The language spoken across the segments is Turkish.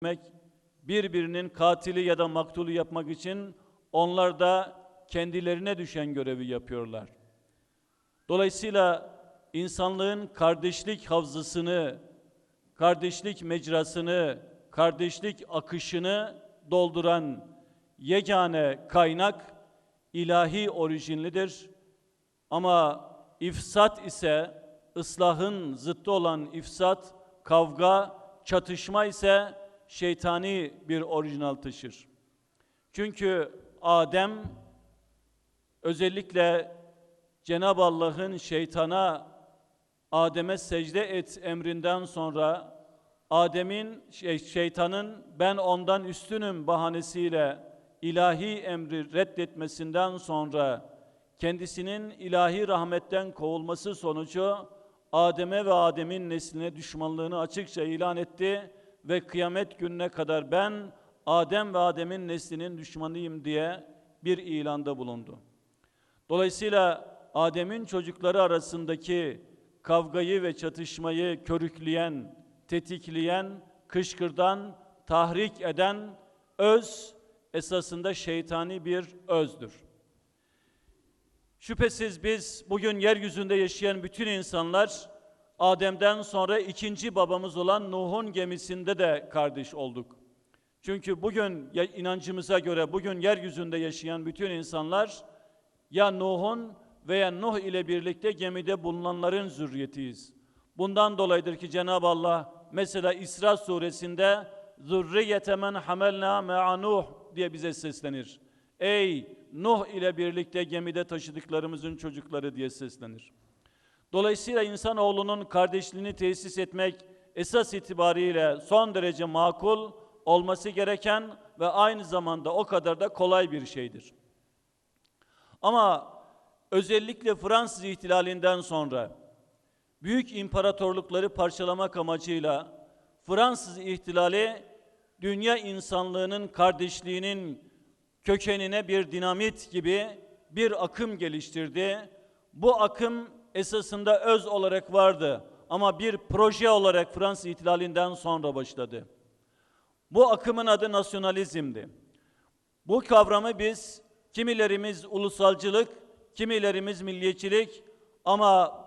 etmek, birbirinin katili ya da maktulü yapmak için onlar da kendilerine düşen görevi yapıyorlar. Dolayısıyla insanlığın kardeşlik havzasını, kardeşlik mecrasını, kardeşlik akışını dolduran yegane kaynak ilahi orijinlidir. Ama ifsat ise ıslahın zıttı olan ifsat, kavga, çatışma ise şeytani bir orijinal taşır. Çünkü Adem özellikle Cenab-ı Allah'ın şeytana Adem'e secde et emrinden sonra Adem'in şey, şeytanın ben ondan üstünüm bahanesiyle ilahi emri reddetmesinden sonra kendisinin ilahi rahmetten kovulması sonucu Adem'e ve Adem'in nesline düşmanlığını açıkça ilan etti ve kıyamet gününe kadar ben Adem ve Adem'in neslinin düşmanıyım diye bir ilanda bulundu. Dolayısıyla Adem'in çocukları arasındaki kavgayı ve çatışmayı körükleyen, tetikleyen, kışkırdan, tahrik eden öz esasında şeytani bir özdür. Şüphesiz biz bugün yeryüzünde yaşayan bütün insanlar Adem'den sonra ikinci babamız olan Nuh'un gemisinde de kardeş olduk. Çünkü bugün inancımıza göre bugün yeryüzünde yaşayan bütün insanlar ya Nuh'un veya Nuh ile birlikte gemide bulunanların zürriyetiyiz. Bundan dolayıdır ki Cenab-ı Allah mesela İsra suresinde zürriyete men hamelna me'a Nuh diye bize seslenir. Ey Nuh ile birlikte gemide taşıdıklarımızın çocukları diye seslenir. Dolayısıyla insanoğlunun kardeşliğini tesis etmek esas itibariyle son derece makul olması gereken ve aynı zamanda o kadar da kolay bir şeydir. Ama özellikle Fransız ihtilalinden sonra büyük imparatorlukları parçalamak amacıyla Fransız ihtilali dünya insanlığının kardeşliğinin kökenine bir dinamit gibi bir akım geliştirdi. Bu akım esasında öz olarak vardı ama bir proje olarak Fransız ihtilalinden sonra başladı. Bu akımın adı nasyonalizmdi. Bu kavramı biz kimilerimiz ulusalcılık, kimilerimiz milliyetçilik ama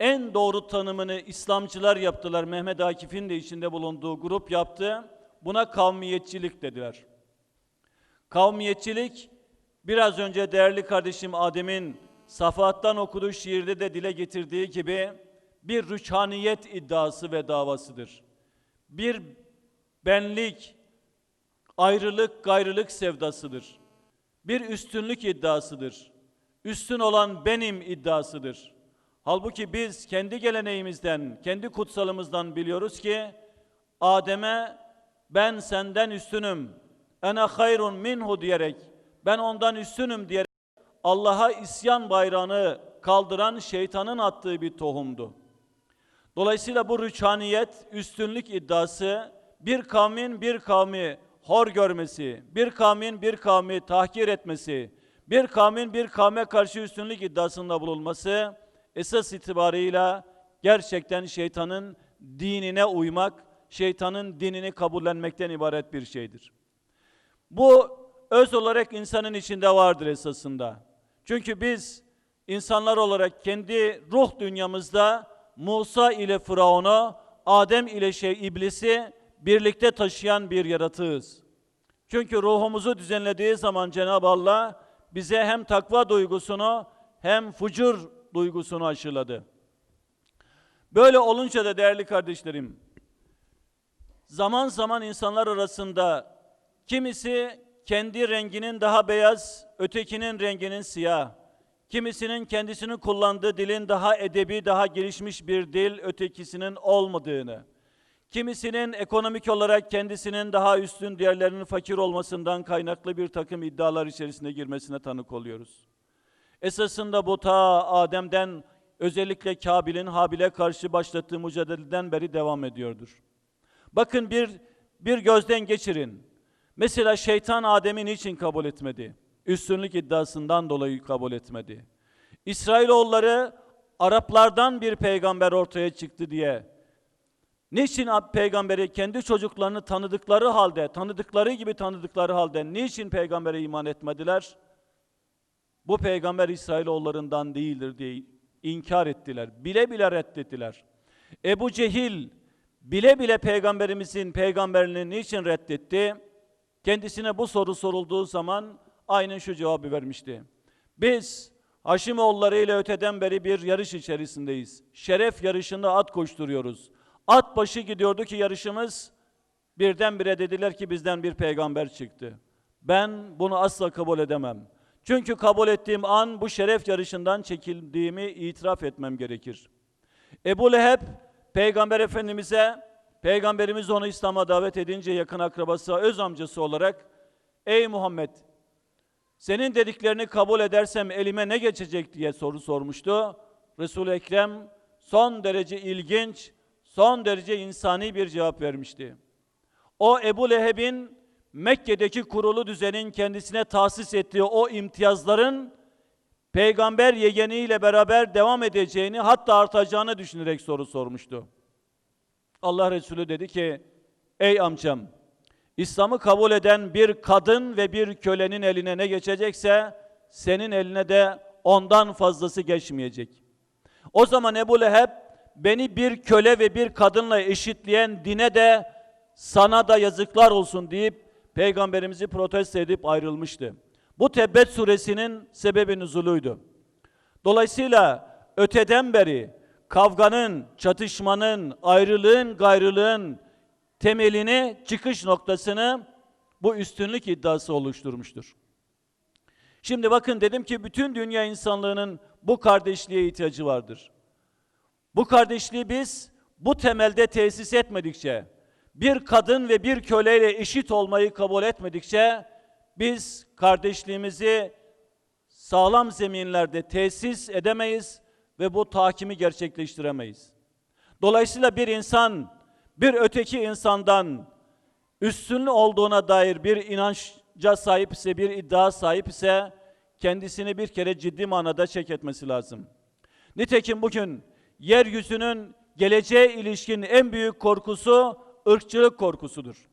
en doğru tanımını İslamcılar yaptılar. Mehmet Akif'in de içinde bulunduğu grup yaptı. Buna kavmiyetçilik dediler. Kavmiyetçilik biraz önce değerli kardeşim Adem'in Safahat'tan okuduğu şiirde de dile getirdiği gibi bir rüçhaniyet iddiası ve davasıdır. Bir benlik, ayrılık, gayrılık sevdasıdır. Bir üstünlük iddiasıdır. Üstün olan benim iddiasıdır. Halbuki biz kendi geleneğimizden, kendi kutsalımızdan biliyoruz ki Adem'e ben senden üstünüm, ene hayrun minhu diyerek, ben ondan üstünüm diyerek Allah'a isyan bayrağını kaldıran şeytanın attığı bir tohumdu. Dolayısıyla bu rüçhaniyet, üstünlük iddiası bir kavmin bir kavmi hor görmesi, bir kavmin bir kavmi tahkir etmesi, bir kavmin bir kavme karşı üstünlük iddiasında bulunması esas itibarıyla gerçekten şeytanın dinine uymak, şeytanın dinini kabullenmekten ibaret bir şeydir. Bu öz olarak insanın içinde vardır esasında. Çünkü biz insanlar olarak kendi ruh dünyamızda Musa ile Firavun'u, Adem ile şey iblisi birlikte taşıyan bir yaratığız. Çünkü ruhumuzu düzenlediği zaman Cenab-ı Allah bize hem takva duygusunu hem fucur duygusunu aşıladı. Böyle olunca da değerli kardeşlerim, zaman zaman insanlar arasında kimisi kendi renginin daha beyaz, ötekinin renginin siyah, kimisinin kendisinin kullandığı dilin daha edebi, daha gelişmiş bir dil, ötekisinin olmadığını, kimisinin ekonomik olarak kendisinin daha üstün, diğerlerinin fakir olmasından kaynaklı bir takım iddialar içerisine girmesine tanık oluyoruz. Esasında bu ta Adem'den özellikle Kabil'in Habil'e karşı başlattığı mücadeleden beri devam ediyordur. Bakın bir bir gözden geçirin. Mesela şeytan Adem'i niçin kabul etmedi? Üstünlük iddiasından dolayı kabul etmedi. İsrailoğulları Araplardan bir peygamber ortaya çıktı diye Niçin peygamberi kendi çocuklarını tanıdıkları halde, tanıdıkları gibi tanıdıkları halde niçin peygambere iman etmediler? Bu peygamber İsrailoğullarından değildir diye inkar ettiler. Bile bile reddettiler. Ebu Cehil bile bile peygamberimizin peygamberliğini niçin reddetti? Kendisine bu soru sorulduğu zaman aynen şu cevabı vermişti. Biz Haşimoğulları ile öteden beri bir yarış içerisindeyiz. Şeref yarışında at koşturuyoruz. At başı gidiyordu ki yarışımız birdenbire dediler ki bizden bir peygamber çıktı. Ben bunu asla kabul edemem. Çünkü kabul ettiğim an bu şeref yarışından çekildiğimi itiraf etmem gerekir. Ebu Leheb peygamber efendimize peygamberimiz onu İslam'a davet edince yakın akrabası öz amcası olarak ey Muhammed senin dediklerini kabul edersem elime ne geçecek diye soru sormuştu. Resul-i Ekrem son derece ilginç, son derece insani bir cevap vermişti. O Ebu Leheb'in Mekke'deki kurulu düzenin kendisine tahsis ettiği o imtiyazların peygamber yeğeniyle beraber devam edeceğini hatta artacağını düşünerek soru sormuştu. Allah Resulü dedi ki ey amcam İslam'ı kabul eden bir kadın ve bir kölenin eline ne geçecekse senin eline de ondan fazlası geçmeyecek. O zaman Ebu Leheb beni bir köle ve bir kadınla eşitleyen dine de sana da yazıklar olsun deyip peygamberimizi protesto edip ayrılmıştı. Bu Tebbet suresinin sebebi nüzuluydu. Dolayısıyla öteden beri kavganın, çatışmanın, ayrılığın, gayrılığın temelini, çıkış noktasını bu üstünlük iddiası oluşturmuştur. Şimdi bakın dedim ki bütün dünya insanlığının bu kardeşliğe ihtiyacı vardır. Bu kardeşliği biz bu temelde tesis etmedikçe, bir kadın ve bir köleyle eşit olmayı kabul etmedikçe biz kardeşliğimizi sağlam zeminlerde tesis edemeyiz ve bu tahkimi gerçekleştiremeyiz. Dolayısıyla bir insan bir öteki insandan üstün olduğuna dair bir inanca sahip ise, bir iddia sahip ise kendisini bir kere ciddi manada çek etmesi lazım. Nitekim bugün yeryüzünün geleceğe ilişkin en büyük korkusu ırkçılık korkusudur.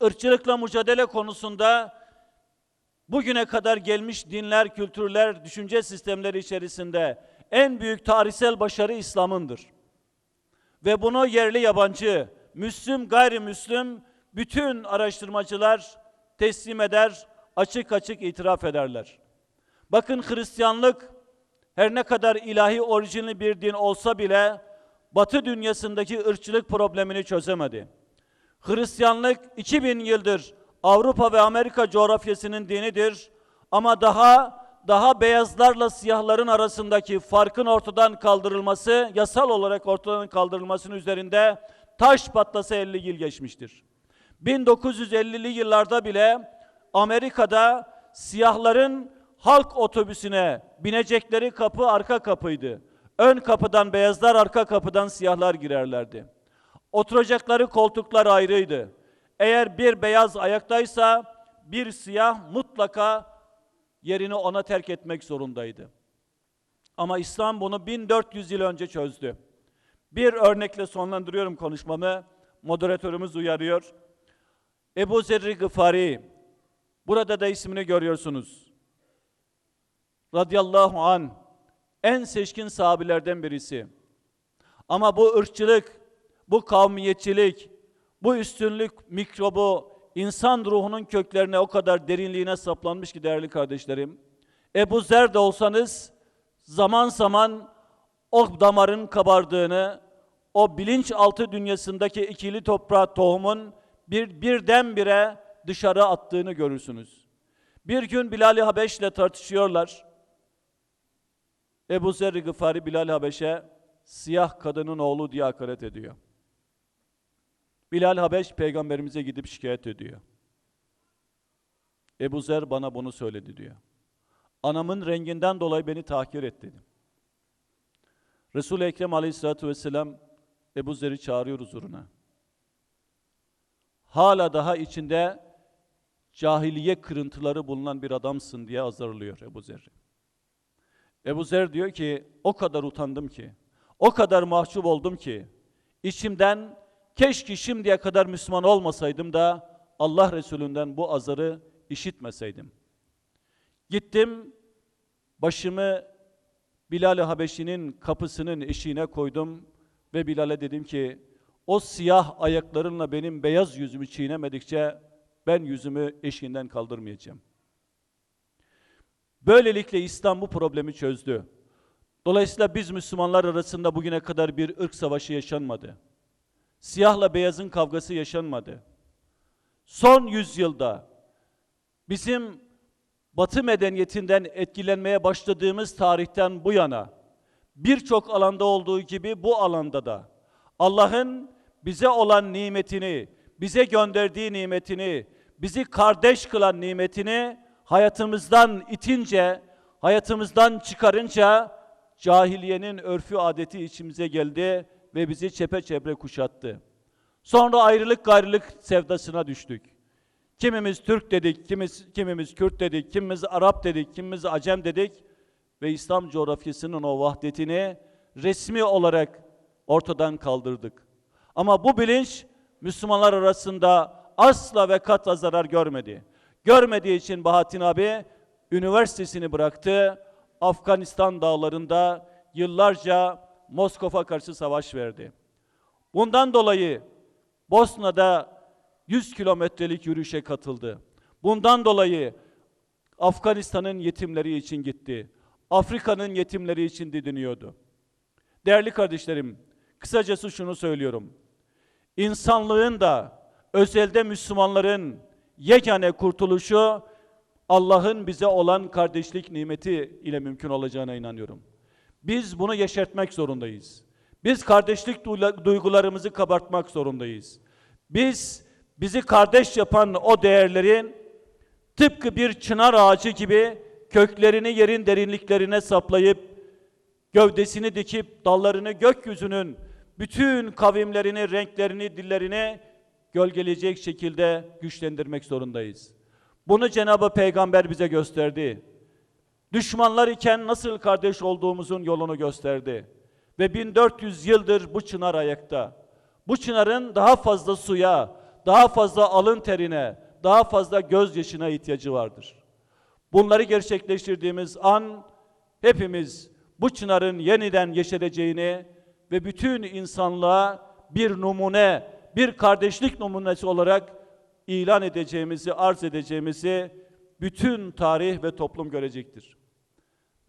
Irkçılıkla mücadele konusunda bugüne kadar gelmiş dinler, kültürler, düşünce sistemleri içerisinde en büyük tarihsel başarı İslam'ındır. Ve bunu yerli yabancı, Müslüm gayrimüslim bütün araştırmacılar teslim eder, açık açık itiraf ederler. Bakın Hristiyanlık her ne kadar ilahi orijinli bir din olsa bile Batı dünyasındaki ırkçılık problemini çözemedi. Hristiyanlık 2000 yıldır Avrupa ve Amerika coğrafyasının dinidir ama daha daha beyazlarla siyahların arasındaki farkın ortadan kaldırılması, yasal olarak ortadan kaldırılmasının üzerinde taş patlasa 50 yıl geçmiştir. 1950'li yıllarda bile Amerika'da siyahların halk otobüsüne binecekleri kapı arka kapıydı. Ön kapıdan beyazlar, arka kapıdan siyahlar girerlerdi. Oturacakları koltuklar ayrıydı. Eğer bir beyaz ayaktaysa bir siyah mutlaka yerini ona terk etmek zorundaydı. Ama İslam bunu 1400 yıl önce çözdü. Bir örnekle sonlandırıyorum konuşmamı. Moderatörümüz uyarıyor. Ebu Zerri Gıfari, burada da ismini görüyorsunuz. Radiyallahu an en seçkin sahabilerden birisi. Ama bu ırkçılık, bu kavmiyetçilik, bu üstünlük mikrobu insan ruhunun köklerine o kadar derinliğine saplanmış ki değerli kardeşlerim. Ebu Zer de olsanız zaman zaman o damarın kabardığını, o bilinçaltı dünyasındaki ikili toprağı tohumun bir birdenbire dışarı attığını görürsünüz. Bir gün Bilal-i Habeş ile tartışıyorlar. Ebu Zer Gıfari Bilal-i Habeş'e siyah kadının oğlu diye hakaret ediyor. Bilal Habeş peygamberimize gidip şikayet ediyor. Ebu Zer bana bunu söyledi diyor. Anamın renginden dolayı beni tahkir et dedi. Resul-i Ekrem aleyhissalatü vesselam Ebu Zer'i çağırıyor huzuruna. Hala daha içinde cahiliye kırıntıları bulunan bir adamsın diye azarlıyor Ebu Zer'i. Ebu Zer diyor ki o kadar utandım ki, o kadar mahcup oldum ki İçimden keşke şimdiye kadar Müslüman olmasaydım da Allah Resulü'nden bu azarı işitmeseydim. Gittim, başımı Bilal-i Habeşi'nin kapısının eşiğine koydum ve Bilal'e dedim ki, o siyah ayaklarınla benim beyaz yüzümü çiğnemedikçe ben yüzümü eşiğinden kaldırmayacağım. Böylelikle İslam bu problemi çözdü. Dolayısıyla biz Müslümanlar arasında bugüne kadar bir ırk savaşı yaşanmadı. Siyahla beyazın kavgası yaşanmadı. Son yüzyılda bizim Batı medeniyetinden etkilenmeye başladığımız tarihten bu yana birçok alanda olduğu gibi bu alanda da Allah'ın bize olan nimetini, bize gönderdiği nimetini, bizi kardeş kılan nimetini hayatımızdan itince, hayatımızdan çıkarınca cahiliyenin örfü adeti içimize geldi ve bizi çepeçevre kuşattı. Sonra ayrılık gayrılık sevdasına düştük. Kimimiz Türk dedik, kimimiz, kimimiz Kürt dedik, kimimiz Arap dedik, kimimiz Acem dedik ve İslam coğrafyasının o vahdetini resmi olarak ortadan kaldırdık. Ama bu bilinç Müslümanlar arasında asla ve katla zarar görmedi. Görmediği için Bahattin abi üniversitesini bıraktı. Afganistan dağlarında yıllarca Moskova karşı savaş verdi. Bundan dolayı Bosna'da 100 kilometrelik yürüyüşe katıldı. Bundan dolayı Afganistan'ın yetimleri için gitti. Afrika'nın yetimleri için didiniyordu. Değerli kardeşlerim, kısacası şunu söylüyorum. İnsanlığın da özelde Müslümanların yegane kurtuluşu Allah'ın bize olan kardeşlik nimeti ile mümkün olacağına inanıyorum. Biz bunu yeşertmek zorundayız. Biz kardeşlik duygularımızı kabartmak zorundayız. Biz bizi kardeş yapan o değerlerin tıpkı bir çınar ağacı gibi köklerini yerin derinliklerine saplayıp gövdesini dikip dallarını gökyüzünün bütün kavimlerini, renklerini, dillerini gölgeleyecek şekilde güçlendirmek zorundayız. Bunu Cenab-ı Peygamber bize gösterdi. Düşmanlar iken nasıl kardeş olduğumuzun yolunu gösterdi. Ve 1400 yıldır bu çınar ayakta. Bu çınarın daha fazla suya, daha fazla alın terine, daha fazla gözyaşına ihtiyacı vardır. Bunları gerçekleştirdiğimiz an hepimiz bu çınarın yeniden yeşereceğini ve bütün insanlığa bir numune, bir kardeşlik numunesi olarak ilan edeceğimizi, arz edeceğimizi bütün tarih ve toplum görecektir.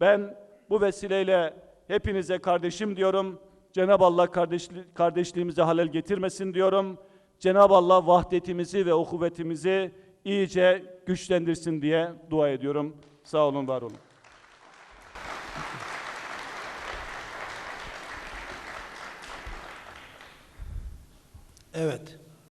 Ben bu vesileyle hepinize kardeşim diyorum. Cenab-ı Allah kardeşli, kardeşliğimize halel getirmesin diyorum. Cenab-ı Allah vahdetimizi ve ukuvvetimizi iyice güçlendirsin diye dua ediyorum. Sağ olun, var olun. Evet.